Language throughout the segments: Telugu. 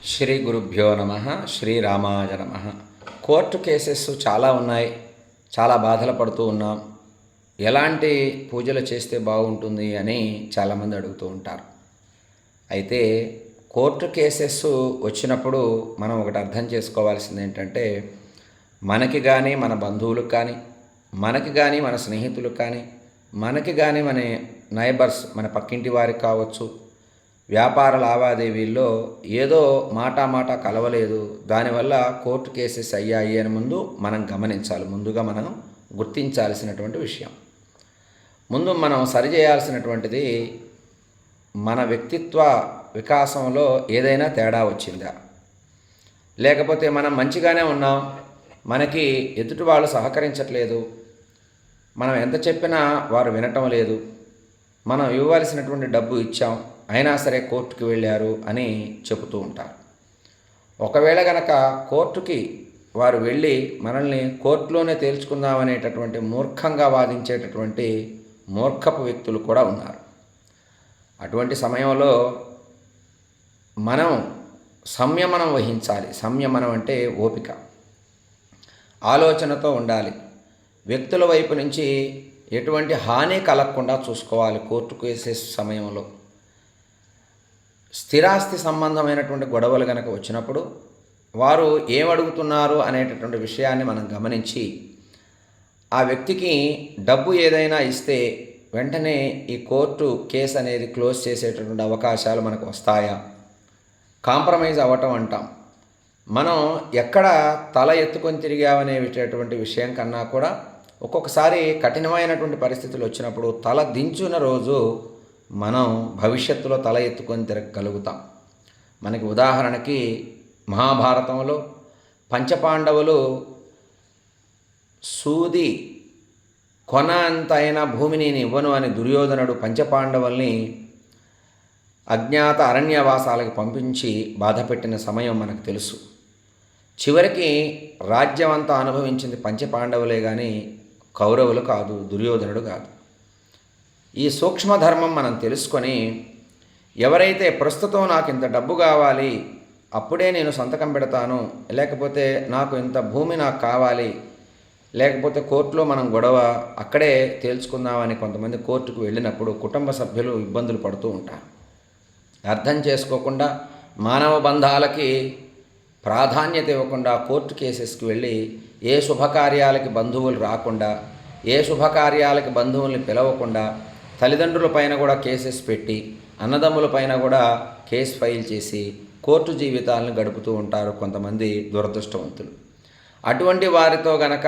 శ్రీ గురుభ్యో నమ శ్రీరామాయ నమ. కోర్టు కేసెస్ చాలా ఉన్నాయి. చాలా బాధలు పడుతూ ఉన్నాం. ఎలాంటి పూజలు చేస్తే బాగుంటుంది అని చాలామంది అడుగుతూ ఉంటారు. అయితే కోర్టు కేసెస్ వచ్చినప్పుడు మనం ఒకటి అర్థం చేసుకోవాల్సింది ఏంటంటే మనకి కానీ మన బంధువులకు కానీ మనకి కానీ మన స్నేహితులకు కానీ మనకి కానీ మన నైబర్స్ మన పక్కింటి వారికి కావచ్చు వ్యాపార లావాదేవీల్లో ఏదో మాట కలవలేదు. దానివల్ల కోర్టు కేసెస్ అయ్యాయి అని ముందు మనం గమనించాలి. ముందుగా మనం గుర్తించాల్సినటువంటి విషయం. ముందు మనం సరిచేయాల్సినటువంటిది మన వ్యక్తిత్వ వికాసంలో ఏదైనా తేడా వచ్చిందా? లేకపోతే మనం మంచిగానే ఉన్నాం. మనకి ఎదుటి వాళ్ళు సహకరించట్లేదు. మనం ఎంత చెప్పినా వారు వినటం లేదు. మనం ఇవ్వాల్సినటువంటి డబ్బు ఇచ్చాం. అయినా సరే కోర్టుకి వెళ్ళారు అని చెబుతూ ఉంటారు. ఒకవేళ గనక కోర్టుకి వారు వెళ్ళి మనల్ని కోర్టులోనే తేల్చుకుందామనేటటువంటి మూర్ఖంగా వాదించేటటువంటి మూర్ఖపు వ్యక్తులు కూడా ఉన్నారు. అటువంటి సమయంలో మనం సంయమనం వహించాలి. సంయమనం అంటే ఓపిక. ఆలోచనతో ఉండాలి. వ్యక్తుల వైపు నుంచి ఎటువంటి హాని కలగకుండా చూసుకోవాలి కోర్టుకు వేసే సమయంలో. స్థిరాస్తి సంబంధమైనటువంటి గొడవలు కనుక వచ్చినప్పుడు వారు ఏమడుగుతున్నారు అనేటటువంటి విషయాన్ని మనం గమనించి ఆ వ్యక్తికి డబ్బు ఏదైనా ఇస్తే వెంటనే ఈ కోర్టు కేసు అనేది క్లోజ్ చేసేటటువంటి అవకాశాలు మనకు వస్తాయా? కాంప్రమైజ్ అవ్వటం అంటాం. మనం ఎక్కడ తల ఎత్తుకొని తిరిగామనేటటువంటి విషయం కన్నా కూడా ఒక్కొక్కసారి కఠినమైనటువంటి పరిస్థితులు వచ్చినప్పుడు తల దించున రోజు మనం భవిష్యత్తులో తల ఎత్తుకొని తిరగగలుగుతాం. మనకి ఉదాహరణకి మహాభారతంలో పంచపాండవులు సూది కొన అంత అయినా భూమిని నేను ఇవ్వను అని దుర్యోధనుడు పంచపాండవుల్ని అజ్ఞాత అరణ్యవాసాలకు పంపించి బాధపెట్టిన సమయం మనకు తెలుసు. చివరికి రాజ్యం అంతా అనుభవించింది పంచపాండవులే కానీ కౌరవులు కాదు దుర్యోధనుడు కాదు. ఈ సూక్ష్మ ధర్మం మనం తెలుసుకొని ఎవరైతే ప్రస్తుతం నాకు ఇంత డబ్బు కావాలి అప్పుడే నేను సంతకం పెడతాను లేకపోతే నాకు ఇంత భూమి నాకు కావాలి లేకపోతే కోర్టులో మనం గొడవ అక్కడే తేల్చుకుందామని కొంతమంది కోర్టుకు వెళ్ళినప్పుడు కుటుంబ సభ్యులు ఇబ్బందులు పడుతూ ఉంటారు. అర్థం చేసుకోకుండా మానవ బంధాలకి ప్రాధాన్యత ఇవ్వకుండా కోర్టు కేసెస్కి వెళ్ళి ఏ శుభకార్యాలకి బంధువులు రాకుండా ఏ శుభకార్యాలకి బంధువుల్ని పిలవకుండా తల్లిదండ్రుల పైన కూడా కేసెస్ పెట్టి అన్నదమ్ముల పైన కూడా కేసు ఫైల్ చేసి కోర్టు జీవితాలను గడుపుతూ ఉంటారు కొంతమంది దురదృష్టవంతులు. అటువంటి వారితో గనక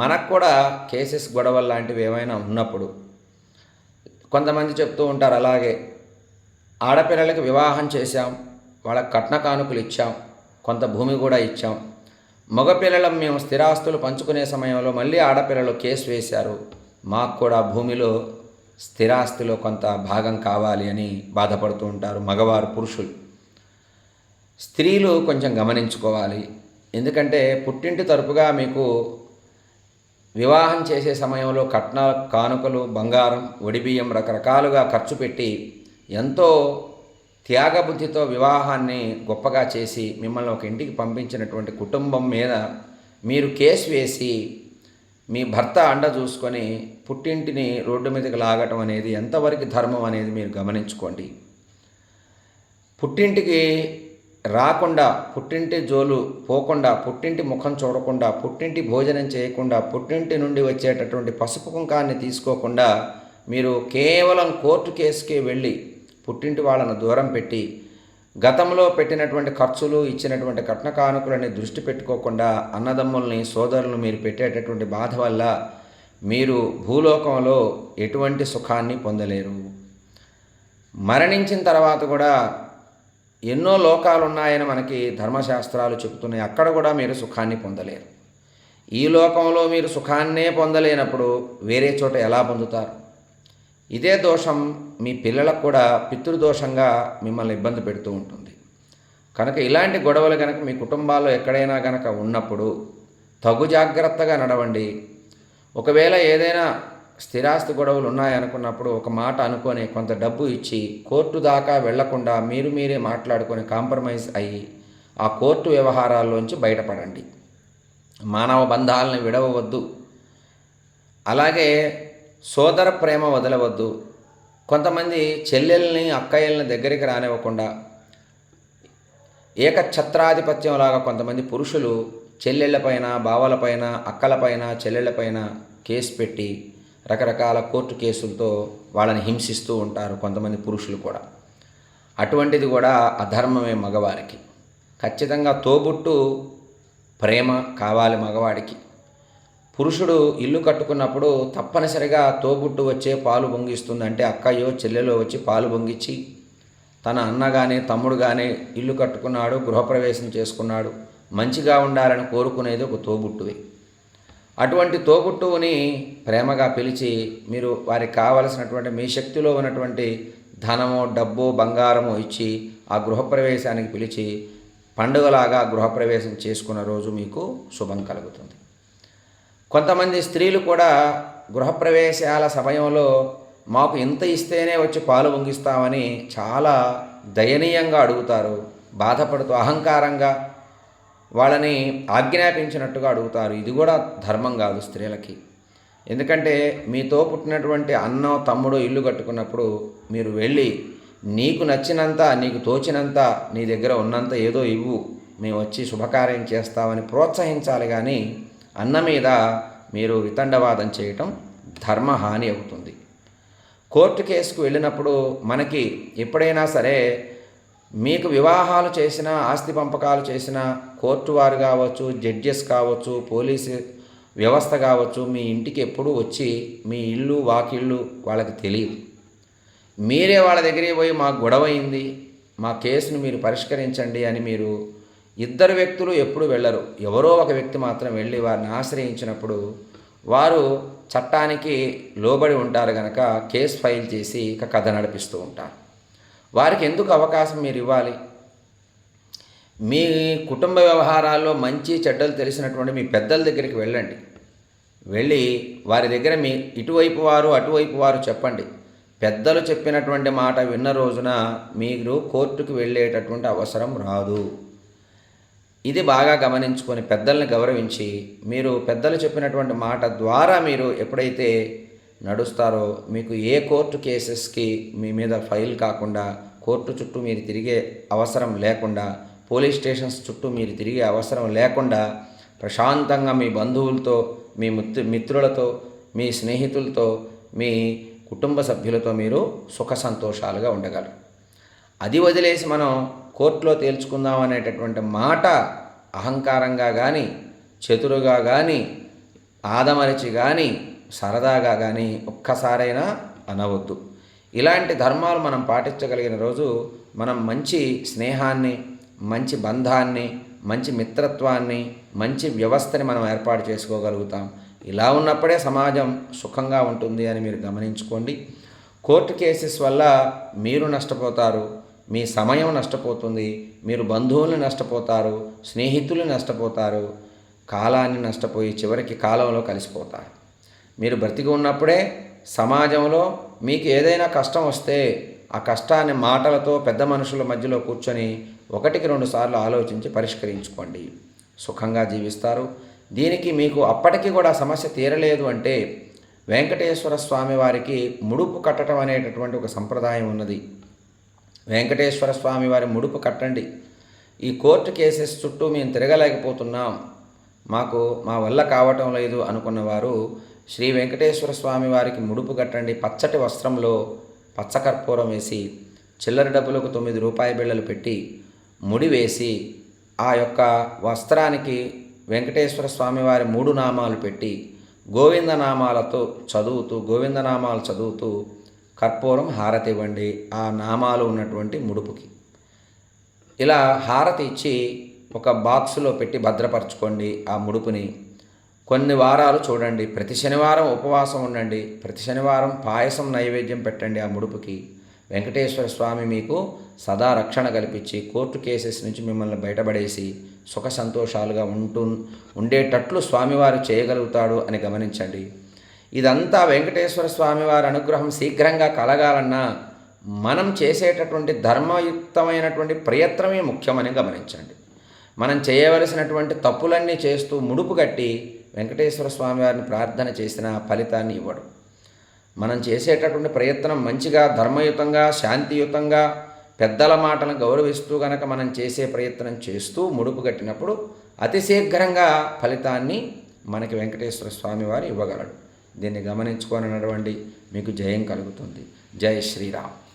మనకు కూడా కేసెస్ గొడవలు లాంటివి ఏమైనా ఉన్నప్పుడు కొంతమంది చెప్తూ ఉంటారు అలాగే ఆడపిల్లలకి వివాహం చేశాం వాళ్ళకి కట్న కానుకలు ఇచ్చాం కొంత భూమి కూడా ఇచ్చాం. మగపిల్లలం మేము స్థిరాస్తులు పంచుకునే సమయంలో మళ్ళీ ఆడపిల్లలు కేసు వేశారు మాకు కూడా భూమిలో స్థిరాస్తిలో కొంత భాగం కావాలి అని బాధపడుతూ ఉంటారు మగవారు పురుషులు. స్త్రీలు కొంచెం గమనించుకోవాలి. ఎందుకంటే పుట్టింటి తరపుగా మీకు వివాహం చేసే సమయంలో కట్న కానుకలు బంగారం ఒడిబియ్యం రకరకాలుగా ఖర్చు పెట్టి ఎంతో త్యాగబుద్ధితో వివాహాన్ని గొప్పగా చేసి మిమ్మల్ని ఒక ఇంటికి పంపించినటువంటి కుటుంబం మీద మీరు కేసు వేసి మీ భర్త అండ చూసుకొని పుట్టింటిని రోడ్డు మీదకి లాగటం అనేది ఎంతవరకు ధర్మం అనేది మీరు గమనించుకోండి. పుట్టింటికి రాకుండా పుట్టింటి జోలు పోకుండా పుట్టింటి ముఖం చూడకుండా పుట్టింటి భోజనం చేయకుండా పుట్టింటి నుండి వచ్చేటటువంటి పసుపు కుంకాన్ని తీసుకోకుండా మీరు కేవలం కోర్టు కేసుకే వెళ్ళి పుట్టింటి వాళ్ళను దూరం పెట్టి గతంలో పెట్టినటువంటి ఖర్చులు ఇచ్చినటువంటి కట్న కానుకలని దృష్టి పెట్టుకోకుండా అన్నదమ్ముల్ని సోదరులను మీరు పెట్టేటటువంటి బాధ వల్ల మీరు భూలోకంలో ఎటువంటి సుఖాన్ని పొందలేరు. మరణించిన తర్వాత కూడా ఎన్నో లోకాలు ఉన్నాయని మనకి ధర్మశాస్త్రాలు చెబుతున్నాయి. అక్కడ కూడా మీరు సుఖాన్ని పొందలేరు. ఈ లోకంలో మీరు సుఖాన్నే పొందలేనప్పుడు వేరే చోట ఎలా పొందుతారు? ఇదే దోషం మీ పిల్లలకు కూడా పితృదోషంగా మిమ్మల్ని ఇబ్బంది పెడుతూ ఉంటుంది. కనుక ఇలాంటి గొడవలు కనుక మీ కుటుంబాల్లో ఎక్కడైనా కనుక ఉన్నప్పుడు తగు జాగ్రత్తగా నడవండి. ఒకవేళ ఏదైనా స్థిరాస్తి గొడవలు ఉన్నాయనుకున్నప్పుడు ఒక మాట అనుకొని కొంత డబ్బు ఇచ్చి కోర్టు దాకా వెళ్ళకుండా మీరు మీరే మాట్లాడుకొని కాంప్రమైజ్ అయ్యి ఆ కోర్టు వ్యవహారాల్లోంచి బయటపడండి. మానవ బంధాలను విడవవద్దు. అలాగే సోదర ప్రేమ వదలవద్దు. కొంతమంది చెల్లెల్ని అక్కయ్యల్ని దగ్గరికి రానివ్వకుండా ఏకఛత్రాధిపత్యంలాగా కొంతమంది పురుషులు చెల్లెళ్ళపైన బావలపైన అక్కలపైన చెల్లెళ్ళపైన కేసు పెట్టి రకరకాల కోర్టు కేసులతో వాళ్ళని హింసిస్తూ ఉంటారు కొంతమంది పురుషులు కూడా. అటువంటిది కూడా అధర్మమే మగవారికి. ఖచ్చితంగా తోబుట్టు ప్రేమ కావాలి మగవాడికి. పురుషుడు ఇల్లు కట్టుకున్నప్పుడు తప్పనిసరిగా తోబుట్టు వచ్చే పాలు పొంగిస్తుంది. అంటే అక్కయ్యో చెల్లెలో వచ్చి పాలు పొంగిచ్చి తన అన్న కానీ తమ్ముడు కానీ ఇల్లు కట్టుకున్నాడు గృహప్రవేశం చేసుకున్నాడు. మంచిగా ఉండాలని కోరుకునేది ఒక తోబుట్టువే. అటువంటి తోబుట్టువుని ప్రేమగా పిలిచి మీరు వారికి కావలసినటువంటి మీ శక్తిలో ఉన్నటువంటి ధనము డబ్బు బంగారము ఇచ్చి ఆ గృహప్రవేశానికి పిలిచి పండుగలాగా గృహప్రవేశం చేసుకున్న రోజు మీకు శుభం కలుగుతుంది. కొంతమంది స్త్రీలు కూడా గృహప్రవేశాల సమయంలో మాకు ఇంత ఇస్తేనే వచ్చి పాలు పొంగిస్తామని చాలా దయనీయంగా అడుగుతారు. బాధపడుతూ అహంకారంగా వాళ్ళని ఆజ్ఞాపించినట్టుగా అడుగుతారు. ఇది కూడా ధర్మం కాదు స్త్రీలకి. ఎందుకంటే మీతో పుట్టినటువంటి అన్న తమ్ముడు ఇల్లు కట్టుకున్నప్పుడు మీరు వెళ్ళి నీకు నచ్చినంత నీకు తోచినంత నీ దగ్గర ఉన్నంత ఏదో ఇవ్వు. మేము వచ్చి శుభకార్యం చేస్తామని ప్రోత్సహించాలి కానీ అన్న మీద మీరు వితండవాదం చేయటం ధర్మహాని అవుతుంది. కోర్టు కేసుకు వెళ్ళినప్పుడు మనకి ఎప్పుడైనా సరే మీకు వివాహాలు చేసిన ఆస్తి పంపకాలు చేసిన కోర్టు వారు కావచ్చు జడ్జెస్ కావచ్చు పోలీసు వ్యవస్థ కావచ్చు మీ ఇంటికి ఎప్పుడూ వచ్చి మీ ఇల్లు వాకిళ్ళు వాళ్ళకి తెలియదు. మీరే వాళ్ళ దగ్గరికి పోయి మాకు గొడవ అయింది మా కేసును మీరు పరిష్కరించండి అని మీరు ఇద్దరు వ్యక్తులు ఎప్పుడు వెళ్ళరు. ఎవరో ఒక వ్యక్తి మాత్రం వెళ్ళి వారిని ఆశ్రయించినప్పుడు వారు చట్టానికి లోబడి ఉంటారు కనుక కేసు ఫైల్ చేసి ఇక కథ నడిపిస్తూ ఉంటారు. వారికి ఎందుకు అవకాశం మీరు ఇవ్వాలి? మీ కుటుంబ వ్యవహారాల్లో మంచి చెడ్డలు తెలిసినటువంటి మీ పెద్దల దగ్గరికి వెళ్ళండి. వెళ్ళి వారి దగ్గర మీ ఇటువైపు వారు అటువైపు వారు చెప్పండి. పెద్దలు చెప్పినటువంటి మాట విన్న రోజున మీరు కోర్టుకు వెళ్ళేటటువంటి అవసరం రాదు. ఇది బాగా గమనించుకొని పెద్దల్ని గౌరవించి మీరు పెద్దలు చెప్పినటువంటి మాట ద్వారా మీరు ఎప్పుడైతే నడుస్తారో మీకు ఏ కోర్టు కేసెస్కి మీ మీద ఫైల్ కాకుండా కోర్టు చుట్టూ మీరు తిరిగే అవసరం లేకుండా పోలీస్ స్టేషన్స్ చుట్టూ మీరు తిరిగే అవసరం లేకుండా ప్రశాంతంగా మీ బంధువులతో మీ మిత్రు మిత్రులతో మీ స్నేహితులతో మీ కుటుంబ సభ్యులతో మీరు సుఖ సంతోషాలుగా ఉండగలరు. అది వదిలేసి మనం కోర్టులో తేల్చుకుందాం అనేటటువంటి మాట అహంకారంగా కానీ చతురుగా కానీ ఆదమరిచి కానీ సరదాగా కానీ ఒక్కసారైనా అనవద్దు. ఇలాంటి ధర్మాలు మనం పాటించగలిగిన రోజు మనం మంచి స్నేహాన్ని మంచి బంధాన్ని మంచి మిత్రత్వాన్ని మంచి వ్యవస్థని మనం ఏర్పాటు చేసుకోగలుగుతాం. ఇలా ఉన్నప్పుడే సమాజం సుఖంగా ఉంటుంది అని మీరు గమనించుకోండి. కోర్టు కేసెస్ వల్ల మీరు నష్టపోతారు. మీ సమయం నష్టపోతుంది మీరు బంధువుల్ని నష్టపోతారు స్నేహితులు నష్టపోతారు కాలాన్ని నష్టపోయి చివరికి కాలంలో కలిసిపోతారు. మీరు బ్రతికి ఉన్నప్పుడే సమాజంలో మీకు ఏదైనా కష్టం వస్తే ఆ కష్టాన్ని మాటలతో పెద్ద మనుషుల మధ్యలో కూర్చొని ఒకటికి రెండు సార్లు ఆలోచించి పరిష్కరించుకోండి. సుఖంగా జీవిస్తారు. దీనికి మీకు అప్పటికి కూడా సమస్య తీరలేదు అంటే వెంకటేశ్వర స్వామి వారికి ముడుపు కట్టడం అనేటటువంటి ఒక సంప్రదాయం ఉన్నది. వెంకటేశ్వర స్వామి వారి ముడుపు కట్టండి. ఈ కోర్టు కేసెస్ చుట్టూ మేము తిరగలేకపోతున్నాం. మాకు మా వల్ల కావటం లేదు అనుకున్నవారు శ్రీ వెంకటేశ్వర స్వామి వారికి ముడుపు కట్టండి. పచ్చటి వస్త్రంలో పచ్చకర్పూరం వేసి చిల్లర డబ్బులకు తొమ్మిది రూపాయి బిళ్ళలు పెట్టి ముడి వేసి ఆ యొక్క వస్త్రానికి వెంకటేశ్వర స్వామి వారి మూడు నామాలు పెట్టి గోవిందనామాలతో చదువుతూ గోవిందనామాలు చదువుతూ కర్పూరం హారతి ఇవ్వండి ఆ నామాలు ఉన్నటువంటి ముడుపుకి. ఇలా హారతి ఇచ్చి ఒక బాక్సులో పెట్టి భద్రపరచుకోండి ఆ ముడుపుని. కొన్ని వారాలు చూడండి. ప్రతి శనివారం ఉపవాసం ఉండండి. ప్రతి శనివారం పాయసం నైవేద్యం పెట్టండి ఆ ముడుపుకి. వెంకటేశ్వర స్వామి మీకు సదా రక్షణ కల్పించి కోర్టు కేసెస్ నుంచి మిమ్మల్ని బయటపడేసి సుఖ సంతోషాలుగా ఉంటూ ఉండేటట్లు స్వామివారు చేయగలుగుతాడు అని గమనించండి. ఇదంతా వెంకటేశ్వర స్వామి వారి అనుగ్రహం శీఘ్రంగా కలగాలన్నా మనం చేసేటటువంటి ధర్మయుక్తమైనటువంటి ప్రయత్నమే ముఖ్యమని గమనించండి. మనం చేయవలసినటువంటి తప్పులన్నీ చేస్తూ ముడుపు కట్టి వెంకటేశ్వర స్వామి వారిని ప్రార్థన చేసిన ఫలితాన్ని ఇవ్వడు. మనం చేసేటటువంటి ప్రయత్నం మంచిగా ధర్మయుతంగా శాంతియుతంగా పెద్దల మాటను గౌరవిస్తూ గనక మనం చేసే ప్రయత్నం చేస్తూ ముడుపు కట్టినప్పుడు అతి శీఘ్రంగా ఫలితాన్ని మనకి వెంకటేశ్వర స్వామి వారు ఇవ్వగలడు దీన్ని గమనించుకొని నడవండి మీకు జయం కలుగుతుంది. జై శ్రీరామ్.